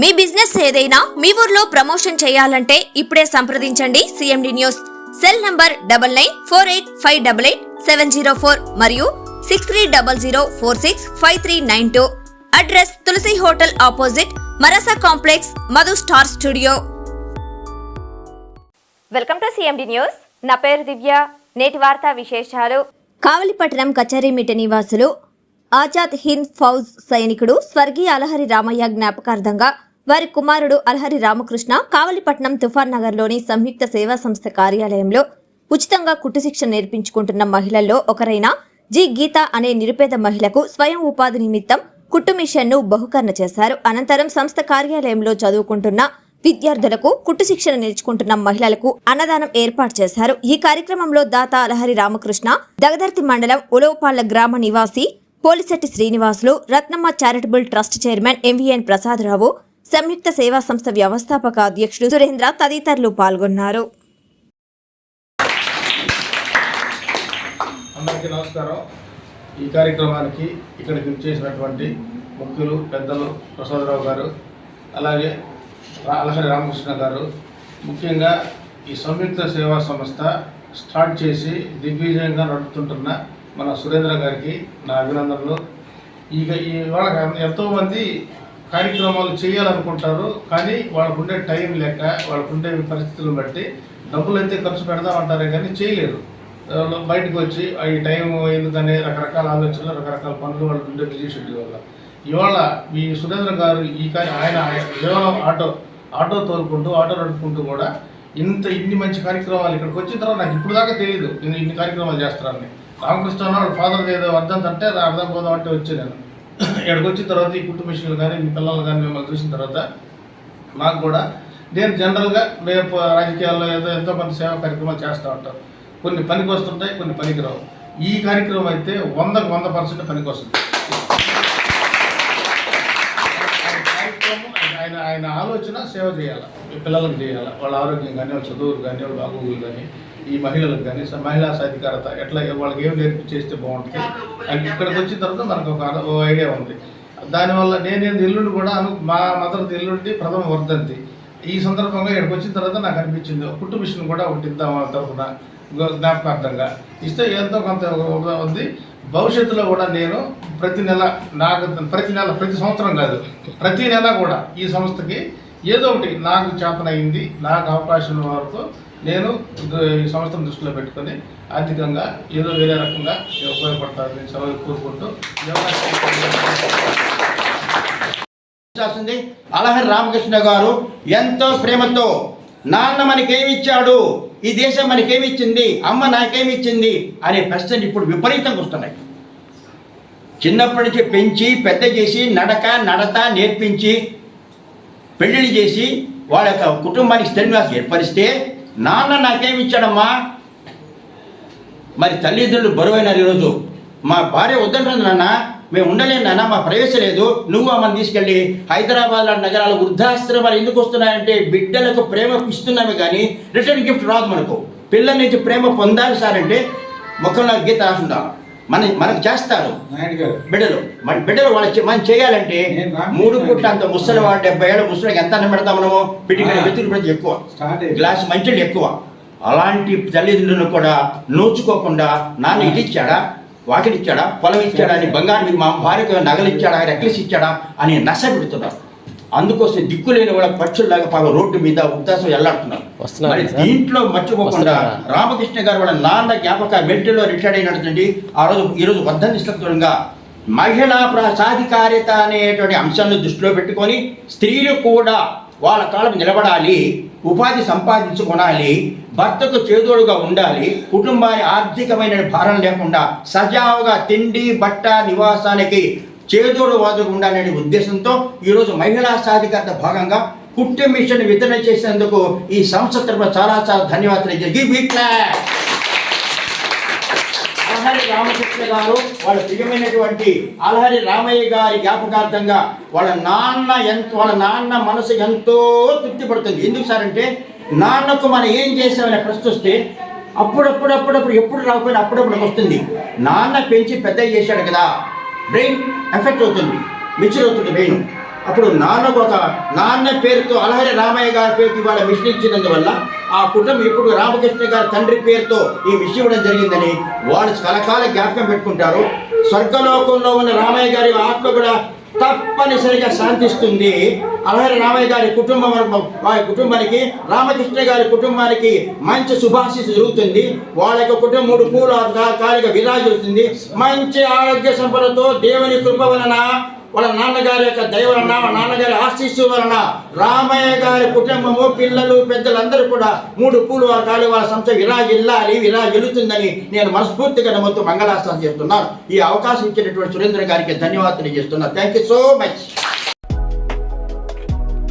మీ business ఏదైనా మీ ఊర్లో promotion చేయాలంటే ఇప్పుడే సంప్రదించండి CMD news cell number double nine four eight five double eight seven zero four మరియు six three double zero four six five three nine two. Address Tulasi hotel opposite Marasa complex Madhu star studio. Welcome to CMD news నా పేరు దివ్య. నేటి వార్తా విశేషాలు. కావలిపట్టణం కచేరీమిట నివాసులు ఆజాద్ హింద్ ఫౌజ్ సైనికుడు స్వర్గీయ అలహరి రామయ్య జ్ఞాపకార్థంగా వారి కుమారుడు అలహరి రామకృష్ణ కావలిపట్నం తుఫాన్ నగర్లోని సంయుక్త సేవా సంస్థ కార్యాలయంలో ఉచితంగా కుట్టు శిక్షణ నేర్పించుకుంటున్న మహిళల్లో ఒకరైన జి గీత అనే నిరుపేద మహిళకు స్వయం ఉపాధి నిమిత్తం కుట్టు మిషన్ను బహుకరణ చేశారు. అనంతరం సంస్థ కార్యాలయంలో చదువుకుంటున్న విద్యార్థులకు కుట్టు శిక్షణ నేర్చుకుంటున్న మహిళలకు అన్నదానం ఏర్పాటు చేశారు. ఈ కార్యక్రమంలో దాత అలహరి రామకృష్ణ దగదర్తి మండలం ఉలవపాళ్ళ గ్రామ నివాసి Polisetti Srinivasulu Ratnamma charitable trust chairman MVN Prasadarao సంయుక్త సేవా సంస్థ వ్యవస్థాపక అధ్యక్షుడు సురేంద్ర తదితరులు పాల్గొన్నారు. అందరికీ నమస్కారం. ఈ కార్యక్రమానికి ఇక్కడికి చేసినటువంటి ముఖ్యులు పెద్దలు ప్రసాదరావు గారు అలాగే అలహరి రామకృష్ణ గారు. ముఖ్యంగా ఈ సంయుక్త సేవా సంస్థ స్టార్ట్ చేసి దిగ్విజయంగా నడుపుతుంటున్న మన సురేంద్ర గారికి నా అభినందనలు. ఇక ఈ ఎంతోమంది కార్యక్రమాలు చేయాలనుకుంటారు కానీ వాళ్ళకు ఉండే టైం లేక వాళ్ళకు ఉండే పరిస్థితులను బట్టి డబ్బులు అయితే ఖర్చు పెడదామంటారే కానీ చేయలేరు. వాళ్ళు బయటకు వచ్చి ఈ టైం ఎందుకని? రకరకాల ఆలోచనలు రకరకాల పనులు వాళ్ళు ఉండే బిజీ షెడ్యూల్ వల్ల. ఇవాళ మీ సురేంద్ర గారు ఈ కా- ఆయన కేవలం ఆటో ఆటో తోలుకుంటూ ఆటో నడుపుకుంటూ కూడా ఇంత ఇన్ని మంచి కార్యక్రమాలు ఇక్కడికి వచ్చిన తర్వాత నాకు ఇప్పుడు దాకా తెలియదు నేను ఇన్ని కార్యక్రమాలు చేస్తారని. రామకృష్ణ వాళ్ళ ఫాదర్ ఏదో అర్థం అంటే అర్థం పోదాం అంటే వచ్చే నేను. ఇక్కడికి వచ్చిన తర్వాత ఈ కుటుంబ మిషన్లు కానీ మీ పిల్లలు కానీ మిమ్మల్ని చూసిన తర్వాత నాకు కూడా నేను జనరల్గా రేపు రాజకీయాల్లో ఏదో ఎంతో మంది సేవా కార్యక్రమాలు చేస్తూ ఉంటారు కొన్ని పనికి వస్తుంటాయి కొన్ని పనికి రావు. ఈ కార్యక్రమం అయితే వందకు వంద పర్సెంట్ పనికి వస్తుంది. ఆయన కార్యక్రమం ఆయన- ఆయన ఆలోచన సేవ చేయాలి పిల్లలకు చేయాలి వాళ్ళ ఆరోగ్యం కానీ వాళ్ళ చదువులు కానీ వాళ్ళ బాగోగులు కానీ ఈ మహిళలకు కానీ మహిళా సాధికారత ఎట్లా వాళ్ళకి ఏం నేర్పి చేస్తే బాగుంటుంది? అది ఇక్కడికి వచ్చిన తర్వాత మనకు ఒక ఓ ఐడియా ఉంది. దానివల్ల నేనేది ఎల్లుండి కూడా అను మా మదర్ ఎల్లుండి ప్రథమ వర్ధంతి. ఈ సందర్భంగా ఇక్కడికి వచ్చిన తర్వాత నాకు అనిపించింది కుట్టు మిషన్ కూడా ఒకటి ఇద్దాం తరఫున జ్ఞాపకార్థంగా. ఇస్తే ఎంతో కొంత ఉంది భవిష్యత్తులో కూడా నేను ప్రతి నెల నాకు ప్రతి నెల ప్రతి సంవత్సరం కాదు ప్రతి నెల కూడా ఈ సంస్థకి ఏదో ఒకటి నాకు చేతనైంది నాకు అవకాశం వరకు నేను ఈ సంస్థను దృష్టిలో పెట్టుకొని ఆర్థికంగా ఏదో వేరే రకంగా ఉపయోగపడతారని సభ కోరుకుంటూ చేస్తుంది. అలహరి రామకృష్ణ గారు ఎంతో ప్రేమతో నాన్న మనకేమిచ్చాడు? ఈ దేశం మనకేమిచ్చింది? అమ్మ నాకేమిచ్చింది? అనే ప్రశ్నలు ఇప్పుడు విపరీతంగా వస్తున్నాయి. చిన్నప్పటి నుంచి పెంచి పెద్ద చేసి నడక నడత నేర్పించి పెళ్ళిళ్ళు చేసి వాళ్ళ యొక్క కుటుంబానికి స్థిరనివాసం ఏర్పరిస్తే నాన్న నాకేమిచ్చాడమ్మా మరి తల్లిదండ్రులు బరువైనారు ఈరోజు. మా భార్య వద్దంటుంది నాన్న. మేము ఉండలేము నాన్న మా ప్రవేశం లేదు. నువ్వు ఆమెను తీసుకెళ్ళి హైదరాబాద్ లాంటి నగరాల వృద్ధాశ్రమాలు ఎందుకు వస్తున్నాయంటే బిడ్డలకు ప్రేమ ఇస్తున్నామే కానీ రిటర్న్ గిఫ్ట్ రాదు మనకు. పిల్లల నుంచి ప్రేమ పొందాలి సార్ అంటే ముఖంలో గీత రాసుందా మన మనకు చేస్తారు. బిడ్డలు. మన బిడ్డలు వాళ్ళ చే- మనం చేయాలంటే మూడు పూట్ల అంత ముసలి వాడు డెబ్బై ఏళ్ళ ముసలికి ఎంత అన్నం పెడతాం మనము? పిటికల ఆ. వెతుకు పెడితే ఎక్కువ. గ్లాస్ మంచిలు ఎక్కువ. అలాంటి తల్లిదండ్రులను కూడా నోచుకోకుండా నాన్న ఇది ఇచ్చాడా? వాకిలి ఇచ్చాడా? పొలం ఇచ్చాడా? అని బంగారం మా భార్యకు నగలు ఇచ్చాడా? నెక్లెస్ ఇచ్చాడా? అని నశ పెడుతున్నారు. అందుకోసం దిక్కు లేని వాళ్ళ పక్షుల్లాగా పాపం రోడ్డు మీద ఉద్దాసం వస్తున్నారా మరి? దీంట్లో మర్చిపోకుండా? రామకృష్ణ గారు వాళ్ళ నాన్న జ్ఞాపక మెల్టీలో రిటైర్డ్ అయినటువంటి ఆ రోజు ఈరోజు వర్ధంతి సందర్భంగా మహిళా ప్ర- సాధికారిత అనేటువంటి అంశాలను దృష్టిలో పెట్టుకొని స్త్రీలు కూడా వాళ్ళ మీద నిలబడాలి ఉపాధి సంపాదించుకోనాలి భర్తకు చేదోడుగా ఉండాలి కుటుంబాన్ని ఆర్థికమైన భారం లేకుండా సజావుగా తిండి బట్ట నివాసానికి చేదోడు వాదుడు ఉండాలనే ఉద్దేశంతో ఈరోజు మహిళా సాధికారత భాగంగా కుట్టు మిషన్ వితరణ చేసినందుకు ఈ సంస్థ తరఫున చాలా చాలా ధన్యవాదాలు గివ్ ఇట్ అలహరి రామకృష్ణ గారు వాళ్ళ ప్రియమైనటువంటి అలహరి రామయ్య గారి జ్ఞాపకార్థంగా వాళ్ళ నాన్న ఎంత వాళ్ళ నాన్న మనసు ఎంతో తృప్తి పడుతుంది. ఎందుకు సార్ అంటే నాన్నకు మనం ఏం చేసామనే ప్రశ్న వస్తే అప్పుడప్పుడు అప్పుడప్పుడు ఎప్పుడు రాకపోయినా అప్పుడప్పుడు వస్తుంది. నాన్న పెంచి పెద్ద చేశాడు కదా. బ్రెయిన్ ఎఫెక్ట్ అవుతుంది మెచ్యూర్ అవుతుంది బ్రెయిన్ అప్పుడు నాన్నకు ఒక నాన్న పేరుతో అలహరి రామయ్య గారి పేరుతో ఇవాళ మిషన్ ఇచ్చినందువల్ల ఆ కుటుంబం ఇప్పుడు రామకృష్ణ గారి తండ్రి పేరుతో ఈ మిషన్ ఇవ్వడం జరిగిందని వాళ్ళు కలకాల జ్ఞాపకం పెట్టుకుంటారు. స్వర్గలోకంలో ఉన్న రామయ్య గారి ఆత్మ కూడా తప్పనిసరిగా శాంతిస్తుంది. అలాగే రామయ్య గారి కుటుంబం వారి కుటుంబానికి రామకృష్ణ గారి కుటుంబానికి మంచి శుభాశిస్ జరుగుతుంది. వాళ్ళ యొక్క కుటుంబం మూడు పూల కాలిగా విరాజిస్తుంది మంచి ఆరోగ్య సంపదతో దేవుని కృప వలన వాళ్ళ నాన్నగారి యొక్క దయ వలన వాళ్ళ నాన్నగారి ఆశీస్సు వలన రామయ్య గారి కుటుంబము పిల్లలు పెద్దలందరూ కూడా మూడు పూలు వారి వాళ్ళ సంస్థ ఇలా గెలుతుందని నేను మనస్ఫూర్తిగా నమ్ముతూ మంగళాశాసనం చేస్తున్నాను. ఈ అవకాశం ఇచ్చినటువంటి సురేంద్ర గారికి ధన్యవాదాలు చేస్తున్నాను thank you so much